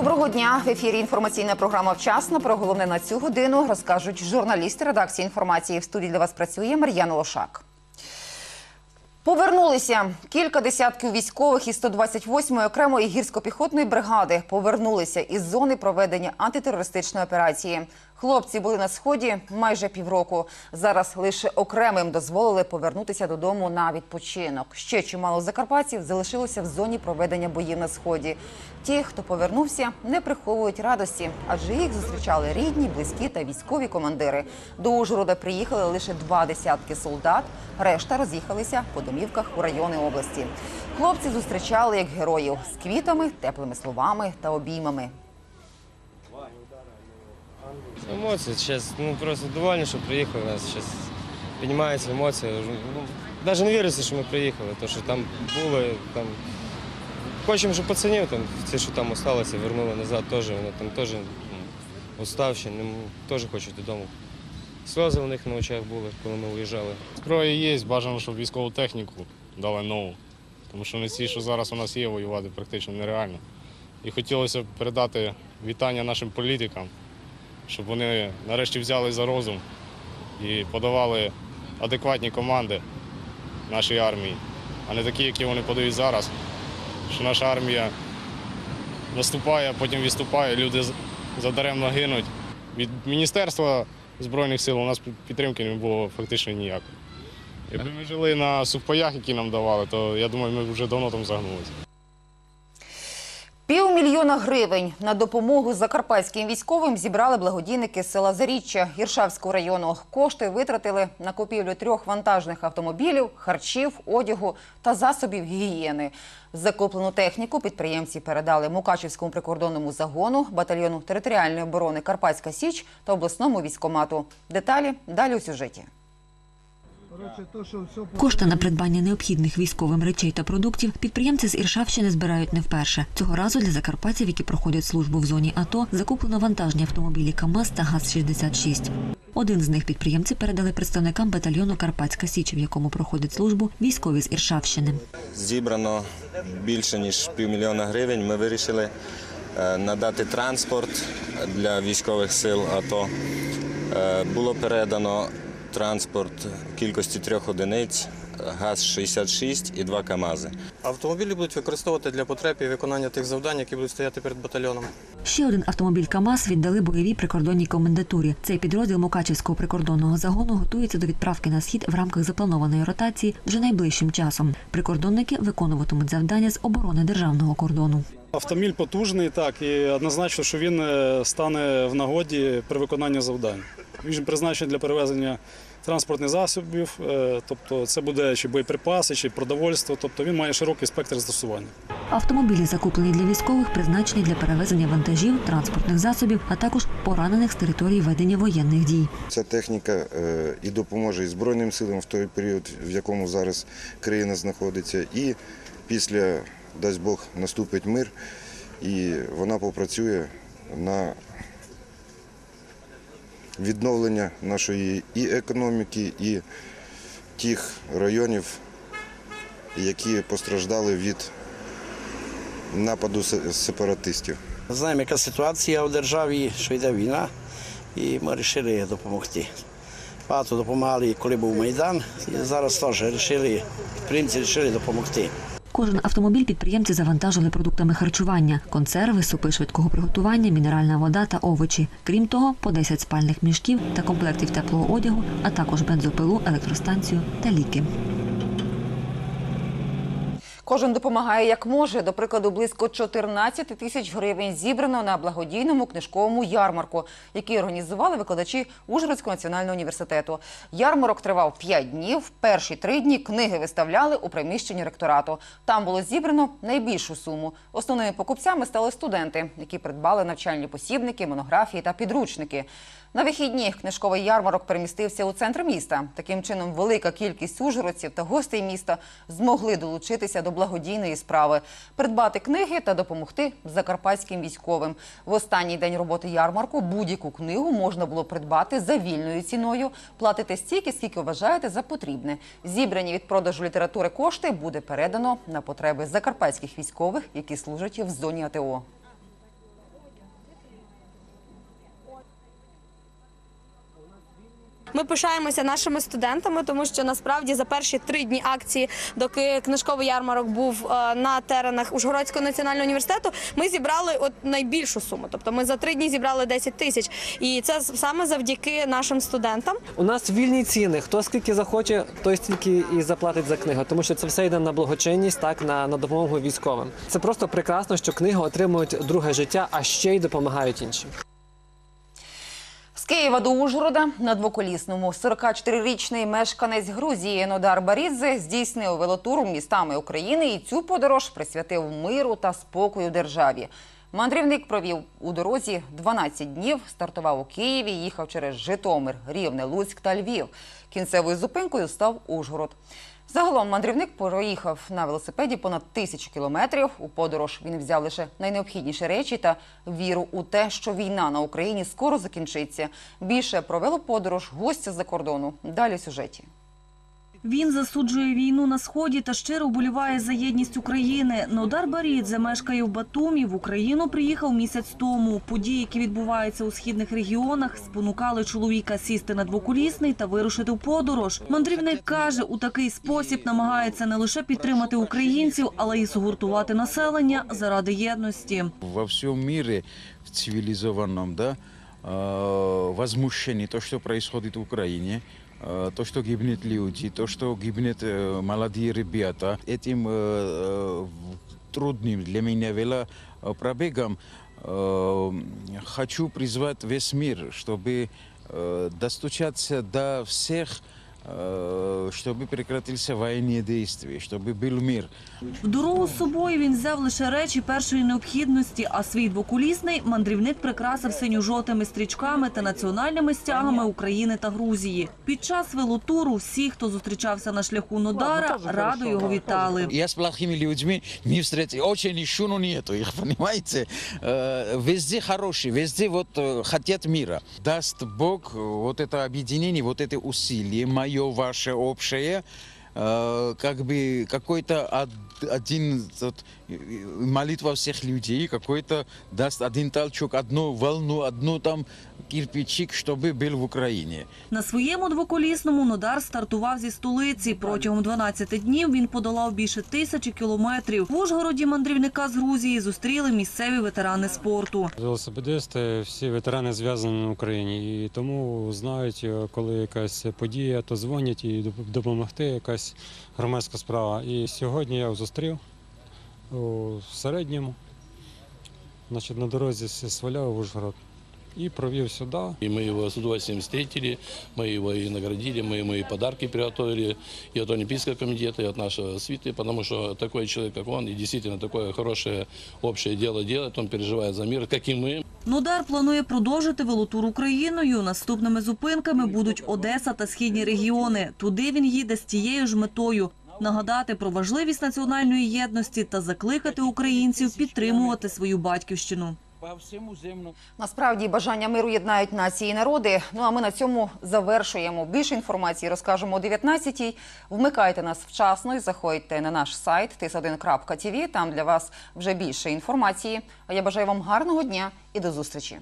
Доброго дня. В ефірі інформаційна програма Вчасно. Про головне на цю годину розкажуть журналісти редакції інформації. В студії для вас працює Мар'яна Лошак. Повернулися кілька десятків військових із 128-ї окремої гірсько-піхотної бригади. Повернулися із зони проведення антитерористичної операції. Хлопці були на сході майже півроку. Зараз лише окремим дозволили повернутися додому на відпочинок. Ще чимало закарпатців залишилося в зоні проведення боїв на сході. Ті, хто повернувся, не приховують радості, адже їх зустрічали рідні, близькі та військові командири. До Ужгорода приїхали лише два десятки солдат. Решта роз'їхалися по домівках у райони області. Хлопці зустрічали як героїв з квітами, теплими словами та обіймами. Емоції, зараз, ну просто довольні, що приїхали. У нас зараз піднімаються емоції. Ну, навіть не віриться, що ми приїхали, тому що там були, там. Хочемо, щоб пацанів, там, ті, що там залишилися, вернули назад теж. Вони там теж ну, уставші, теж хочуть додому. Сльози у них на очах були, коли ми уїжджали. Зброя є, бажано, щоб військову техніку дали нову. Тому що не ці, що зараз у нас є, воювати практично нереально. І хотілося б передати вітання нашим політикам, щоб вони нарешті взяли за розум і подавали адекватні команди нашій армії, а не такі, які вони подають зараз. Що наша армія наступає, потім відступає, люди задаремно гинуть. Від Міністерства Збройних сил у нас підтримки не було фактично ніякої. Якби ми жили на сухпаях, які нам давали, то я думаю, ми б вже давно там загнулися. Півмільйона гривень на допомогу закарпатським військовим зібрали благодійники села Заріччя Гіршавського району. Кошти витратили на купівлю трьох вантажних автомобілів, харчів, одягу та засобів гігієни. Закуплену техніку підприємці передали Мукачівському прикордонному загону, батальйону територіальної оборони Карпатська Січ та обласному військомату. Деталі далі у сюжеті. Кошти на придбання необхідних військовим речей та продуктів підприємці з Іршавщини збирають не вперше. Цього разу для закарпатців, які проходять службу в зоні АТО, закуплено вантажні автомобілі КАМАЗ та ГАЗ-66. Один з них підприємці передали представникам батальйону Карпатська Січ, в якому проходять службу військові з Іршавщини. Зібрано більше ніж півмільйона гривень. Ми вирішили е, надати транспорт для військових сил АТО. Е, Було передано транспорт кількості трьох одиниць, ГАЗ-66 і два КАМАЗи. Автомобілі будуть використовувати для потреб і виконання тих завдань, які будуть стояти перед батальйоном. Ще один автомобіль КАМАЗ віддали бойовій прикордонній комендатурі. Цей підрозділ Мукачівського прикордонного загону готується до відправки на схід в рамках запланованої ротації вже найближчим часом. Прикордонники виконуватимуть завдання з оборони державного кордону. Автомобіль потужний, так, і однозначно, що він е, стане в нагоді при виконанні завдань. Він призначений для перевезення транспортних засобів, е, тобто це буде чи боєприпаси, чи продовольство, тобто він має широкий спектр застосування. Автомобілі, закуплені для військових, призначені для перевезення вантажів, транспортних засобів, а також поранених з території ведення воєнних дій. Ця техніка е, і допоможе і Збройним силам в той період, в якому зараз країна знаходиться, і після, дасть Бог, наступить мир, і вона попрацює на відновлення нашої і економіки, і тих районів, які постраждали від нападу сепаратистів. Знаємо, яка ситуація в державі, що йде війна, і ми вирішили допомогти. Багато допомагали, коли був Майдан, і зараз теж вирішили, підприємці вирішили допомогти. Кожен автомобіль підприємці завантажили продуктами харчування, консерви, супи швидкого приготування, мінеральна вода та овочі. Крім того, по 10 спальних мішків та комплектів теплого одягу, а також бензопилу, електростанцію та ліки. Кожен допомагає як може. До прикладу, близько 14 тисяч гривень зібрано на благодійному книжковому ярмарку, який організували викладачі Ужгородського національного університету. Ярмарок тривав 5 днів. Перші три дні книги виставляли у приміщенні ректорату. Там було зібрано найбільшу суму. Основними покупцями стали студенти, які придбали навчальні посібники, монографії та підручники. На вихідні книжковий ярмарок перемістився у центр міста. Таким чином, велика кількість ужгородців та гостей міста змогли долучитися до благодійної справи, придбати книги та допомогти закарпатським військовим. В останній день роботи ярмарку будь-яку книгу можна було придбати за вільною ціною. Платите стільки, скільки вважаєте за потрібне. Зібрані від продажу літератури кошти буде передано на потреби закарпатських військових, які служать в зоні АТО. Ми пишаємося нашими студентами, тому що насправді за перші три дні акції, доки книжковий ярмарок був е, на теренах Ужгородського національного університету, ми зібрали от найбільшу суму. Тобто ми за три дні зібрали 10 тисяч, і це саме завдяки нашим студентам. У нас вільні ціни. Хто скільки захоче, той стільки і заплатить за книгу, тому що це все йде на благочинність, так на, на допомогу військовим. Це просто прекрасно, що книги отримують друге життя, а ще й допомагають іншим. З Києва до Ужгорода на двоколісному 44-річний мешканець Грузії Нодар Барідзе здійснив велотур містами України і цю подорож присвятив миру та спокою державі. Мандрівник провів у дорозі 12 днів, стартував у Києві, їхав через Житомир, Рівне, Луцьк та Львів. Кінцевою зупинкою став Ужгород. Загалом мандрівник проїхав на велосипеді понад тисячу кілометрів. У подорож він взяв лише найнеобхідніші речі та віру у те, що війна на Україні скоро закінчиться. Більше про велоподорож гостя з-за кордону. Далі в сюжеті. Він засуджує війну на сході та щиро вболіває за єдність України. Нодар Барідзе мешкає в Батумі. В Україну приїхав місяць тому. Події, які відбуваються у східних регіонах, спонукали чоловіка сісти на двоколісний та вирушити в подорож. Мандрівник каже, у такий спосіб намагається не лише підтримати українців, але й згуртувати населення заради єдності. во всем мире, в цивилизованном, да, э, возмущении то, что происходит в Украине, э, то, что гибнут люди, то, что гибнут э, молодые ребята. Этим э, э, трудным для меня велопробегом э, хочу призвать весь мир, чтобы э, достучаться до всех, э, чтобы прекратился военные действия, чтобы был мир. В дорогу з собою він взяв лише речі першої необхідності, а свій двоколісний мандрівник прикрасив синьо-жовтими стрічками та національними стягами України та Грузії. Під час велотуру всі, хто зустрічався на шляху Нодара, радо його вітали. Я с плохими людьми не встретил. Очень ищу, но нету их, понимаете? Э, Везде хорошие, везде вот э, хотят мира. Даст Бог э, вот это объединение, вот это усилие, мое, ваше, общее, э, как бы какой-то од- один э, молитва всех людей, какой-то даст один толчок, одну волну, одну там кирпичик, чтобы был в Украине. На своєму двоколісному Нодар стартував зі столиці. Протягом 12 днів він подолав більше тисячі кілометрів. В Ужгороді мандрівника з Грузії зустріли місцеві ветерани спорту. Велосипедисти, всі ветерани зв'язані на Україні, і тому знають, е, коли якась подія, то дзвонять і допомогти, якась громадська справа. І сьогодні я його зустрів у середньому, значить, на дорозі з Свалява в Ужгород І провів сюди. И мы его с удовольствием встретили, мы его и наградили, мы ему и подарки приготовили и от Олимпийского комитета, и от нашего свиты, потому что такой человек, как он, и действительно такое хорошее общее дело делает, он переживает за мир, как и мы. Нодар планує продовжити велотур Україною. Наступними зупинками будуть Одеса та східні регіони. Туди він їде з тією ж метою – нагадати про важливість національної єдності та закликати українців підтримувати свою батьківщину. По всьому земному Насправді бажання миру єднають нації і народи. Ну а ми на цьому завершуємо. Більше інформації розкажемо о 19-й. Вмикайте нас вчасно і заходьте на наш сайт tis1.tv. Там для вас вже більше інформації. А я бажаю вам гарного дня і до зустрічі.